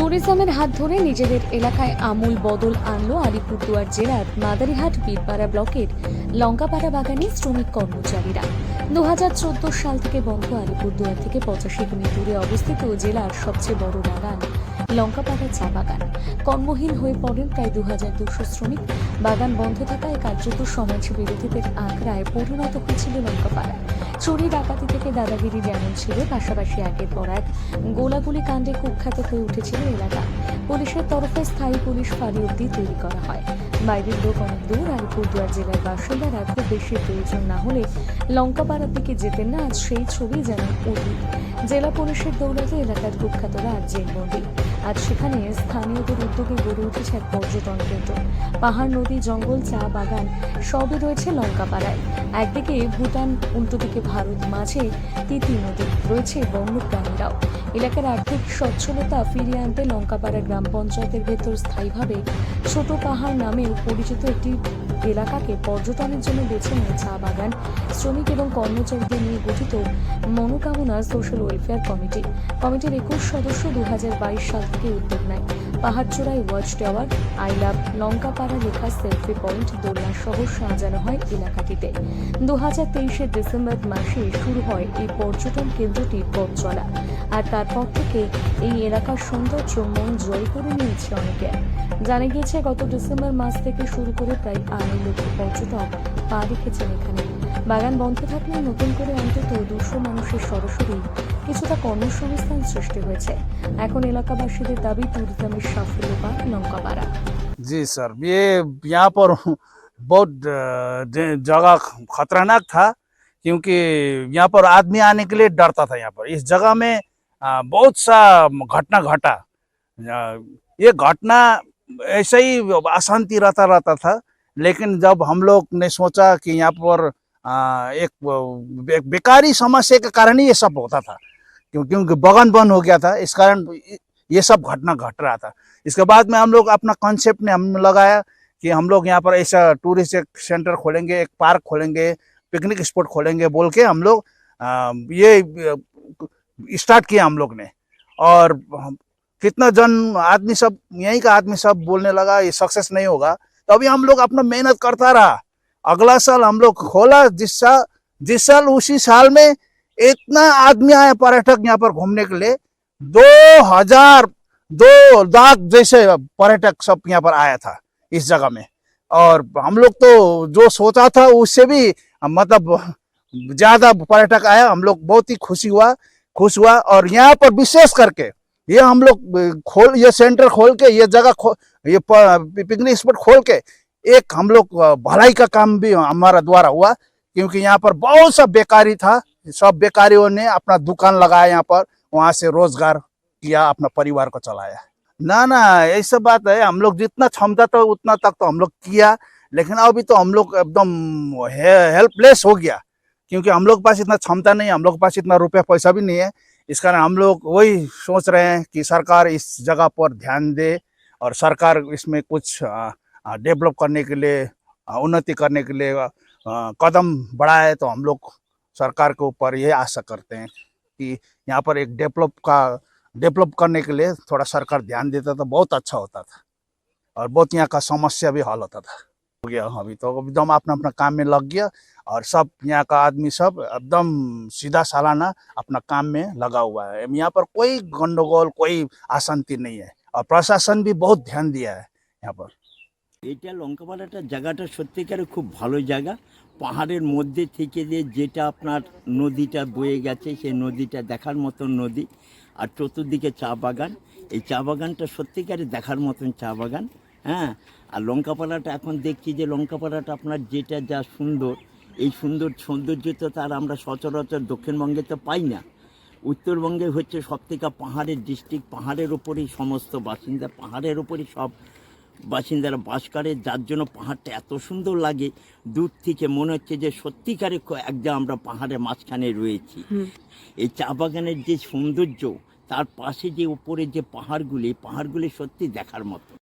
ট্যুরিজমের হাত ধরে নিজেদের এলাকায় আমূল বদল আনলো আলিপুরদুয়ার জেলার মাদারিহাট বীরপাড়া ব্লকের লঙ্কাপাড়া বাগানে শ্রমিক কর্মচারীরা। দুহাজার চোদ্দ সাল থেকে বন্ধ আলিপুরদুয়ার থেকে পঁচাশি কিমি দূরে অবস্থিত জেলার সবচেয়ে বড় বাগান লঙ্কাপাড়া চা বাগান। কর্মহীন হয়ে পড়েন প্রায় দু হাজার দুশো শ্রমিক। বাগান বন্ধ থাকায় কার্যত সমাজ বিরোধীদের আগ্রায় পরিণত হয়েছিল লঙ্কাপাড়া। চুরি, ডাকাতি থেকে দাদাগিরি যেমন ছিল, পাশাপাশি একের পর এক গোলাগুলি কাণ্ডে কুখ্যাত হয়ে উঠেছিল এলাকা। পুলিশের তরফে স্থায়ী পুলিশ ফাঁড়ি অব্দি তৈরি করা হয়। বাইরের লোক অনেক দূর, আলিপুরদুয়ার জেলার বাসিন্দারা খুব বেশি প্রয়োজন না হলে লঙ্কাপাড়ার দিকে যেতেন না, আজ সেই ছবি যেন অতীত। জেলা পুলিশের দৌলতে এলাকার কুখ্যাতরা আজ জেলবন্দি। আজ সেখানে স্থানীয়দের উদ্যোগে গড়ে উঠেছে এক পর্যটন কেন্দ্র। পাহাড়, নদী, জঙ্গল, চা বাগান, সবই রয়েছে লঙ্কাপাড়ায়। একদিকে ভুটান উল্টো দিকে ভারত, মাঝে তিতি নদী রয়েছে বন্যপ্রাণীরাও। এলাকার আর্থিক সচ্ছলতা ফিরিয়ে আনতে লঙ্কাপাড়া গ্রাম পঞ্চায়েতের ভেতর স্থায়ীভাবে ছোট পাহাড় নামেও পরিচিত একটি এলাকাকে পর্যটনের জন্য বেছে নেয় চা বাগান, শ্রমিক এবং কর্মচারীদের নিয়ে গঠিত মনোকামনা সোশ্যাল ওয়েলফেয়ার কমিটি। কমিটির একুশ সদস্য দু সাল থেকে উদ্যোগ নেয়। পাহাড়চূড়ায় watch tower, I love, Lankapara লেখা সেলফি পয়েন্ট, দোলনা সহ সাজানো হয় এলাকাটিতে। দু হাজার তেইশের ডিসেম্বর মাসে শুরু হয় এই পর্যটন কেন্দ্রটির পথ চলা। আর তারপর থেকে এই এলাকার সৌন্দর্য, মন জয় করে নিয়েছে অনেকে। জানা গিয়েছে, গত ডিসেম্বর মাস থেকে শুরু করে প্রায় আড়াই লক্ষ পর্যটক পা রেখেছেন এখানে বাগান বন্ধ থাকলে নতুন করে অন্তত দুশো মানুষের সরাসরি কিছুটা কর্মসংস্থান সৃষ্টি হয়েছে এখন এলাকাবাসীদের দাবি ট্যুরিজমের সাফল্য বা লঙ্কাপাড়া जी सर ये यहाँ पर बहुत अ, ज- जगह खतरनाक था क्योंकि यहाँ पर आदमी आने के लिए डरता था यहाँ पर इस जगह में अ, बहुत सा घटना घटा अ, ये घटना ऐसे ही अशांति रहता रहता था लेकिन जब हम लोग ने सोचा कि यहाँ पर एक बेकारी समस्या के कारण ही ये सब होता था, क्यों, क्योंकि बगान बंद हो गया था, इस कारण ये सब घटना घट रहा था। इसके बाद में हम लोग अपना कॉन्सेप्ट ने हम लगाया कि हम लोग यहाँ पर ऐसा टूरिस्ट एक सेंटर खोलेंगे, एक पार्क खोलेंगे पिकनिक स्पॉट खोलेंगे बोल के हम लोग ये स्टार्ट किया हम लोग ने। और कितना जन आदमी सब, यहीं का आदमी सब बोलने लगा, ये सक्सेस नहीं होगा। तो अभी हम लोग अपना मेहनत करता रहा। अगला साल हम लोग खोला। जिस साल जिस साल, उसी साल में इतना आदमी आया पर्यटक यहाँ पर घूमने के लिए। दो हज़ार, दो लाख जैसे पर्यटक सब यहाँ पर आया था इस जगह में। और हम लोग तो जो सोचा था उससे भी मतलब ज़्यादा पर्यटक आया। हम लोग बहुत ही खुशी हुआ, खुश हुआ। और यहाँ पर विशेष करके ये हम लोग खोल, ये सेंटर खोल के, ये जगह ये पिकनिक स्पॉट खोल के, एक हम लोग भलाई का काम भी हमारा द्वारा हुआ, क्योंकि यहाँ पर बहुत सा बेकारी था। सब बेकारियों ने अपना दुकान लगाया यहाँ पर, वहाँ से रोज़गार किया, अपना परिवार को चलाया। ना ना ऐसा बात है, हम लोग जितना क्षमता था, उतना तक तो हम लोग किया, लेकिन अभी तो हम लोग एकदम हेल्पलेस हो गया, क्योंकि हम लोग पास इतना क्षमता नहीं है, हम लोग पास इतना रुपया पैसा भी नहीं है। इस कारण हम लोग वही सोच रहे हैं कि सरकार इस जगह पर ध्यान दे और सरकार इसमें कुछ डेवलप करने के लिए उन्नति करने के लिए कदम बढ़ाए तो हम लोग सरकार के ऊपर ये आशा करते हैं कि यहाँ पर एक डेवलप का, डेवलप करने के लिए थोड़ा सरकार ध्यान देता तो बहुत अच्छा होता था और बहुत यहाँ का समस्या भी हल होता था। हो गया अभी तो एकदम अपना अपना काम में लग गया और सब यहाँ का आदमी सब एकदम सीधा सालाना अपना काम में लगा हुआ है यहाँ पर कोई गंडगोल कोई अशांति नहीं है और प्रशासन भी बहुत ध्यान दिया है यहाँ पर এটা লঙ্কাপাড়াটা জায়গাটা সত্যিকারে খুব ভালো জায়গা পাহাড়ের মধ্যে থেকে যে যেটা আপনার নদীটা বয়ে গেছে সেই নদীটা দেখার মতন নদী আর চতুর্দিকে চা বাগান এই চা বাগানটা সত্যিকারে দেখার মতন চা বাগান হ্যাঁ? আর লঙ্কাপাড়াটা এখন দেখছি যে লঙ্কাপাড়াটা আপনার যেটা যা সুন্দর এই সুন্দর সৌন্দর্য তো তার আমরা সচরাচর দক্ষিণবঙ্গে তো পাই না। উত্তরবঙ্গে হচ্ছে সবথেকে পাহাড়ের ডিস্ট্রিক্ট পাহাড়ের ওপরেই সমস্ত বাসিন্দা পাহাড়ের ওপরই সব বাসিন্দারা বাস করে। যার জন্য পাহাড়টা এত সুন্দর লাগে দূর থেকে মনে হচ্ছে যে সত্যিকারে একদম আমরা পাহাড়ের মাঝখানে রয়েছি। এই চা বাগানের যে সৌন্দর্য তার পাশে যে উপরে যে পাহাড়গুলি পাহাড়গুলি সত্যি দেখার মতো।